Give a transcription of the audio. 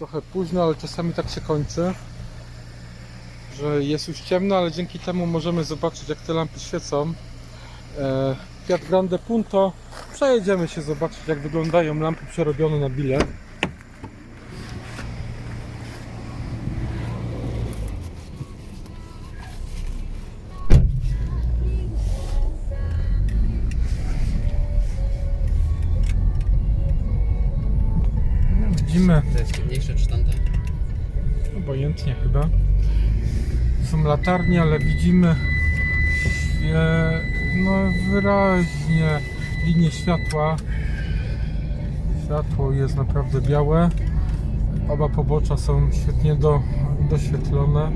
trochę późno, ale czasami tak się kończy, że jest już ciemno, ale dzięki temu możemy zobaczyć jak te lampy świecą. E, Fiat Grande Punto. Przejedziemy się zobaczyć jak wyglądają lampy przerobione na bilet. Widzimy To jest ciemniejsze czy tamte? Obojętnie chyba. Są latarnie, ale widzimy świe... no wyraźnie linię światła. Światło jest naprawdę białe. Oba pobocza są świetnie do, doświetlone.